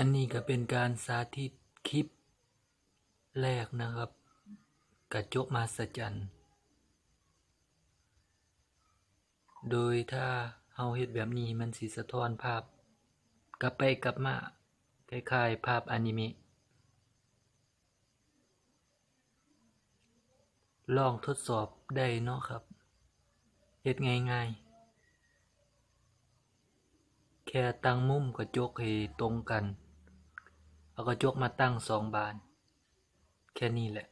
อันนี้ก็เป็นการสาธิตคลิปแรกนะครับ กระจกมาสจันโดยถ้าเฮาเฮ็ดแบบนี้มันสิสะท้อนภาพ กลับไปกลับมาคล้ายๆภาพอนิเมะลองทดสอบได้เนาะครับเฮ็ดง่ายๆ แค่ตั้งมุมกระจกให้ตรงกัน เอากระจกมาตั้งสองบาน แค่นี้แหละ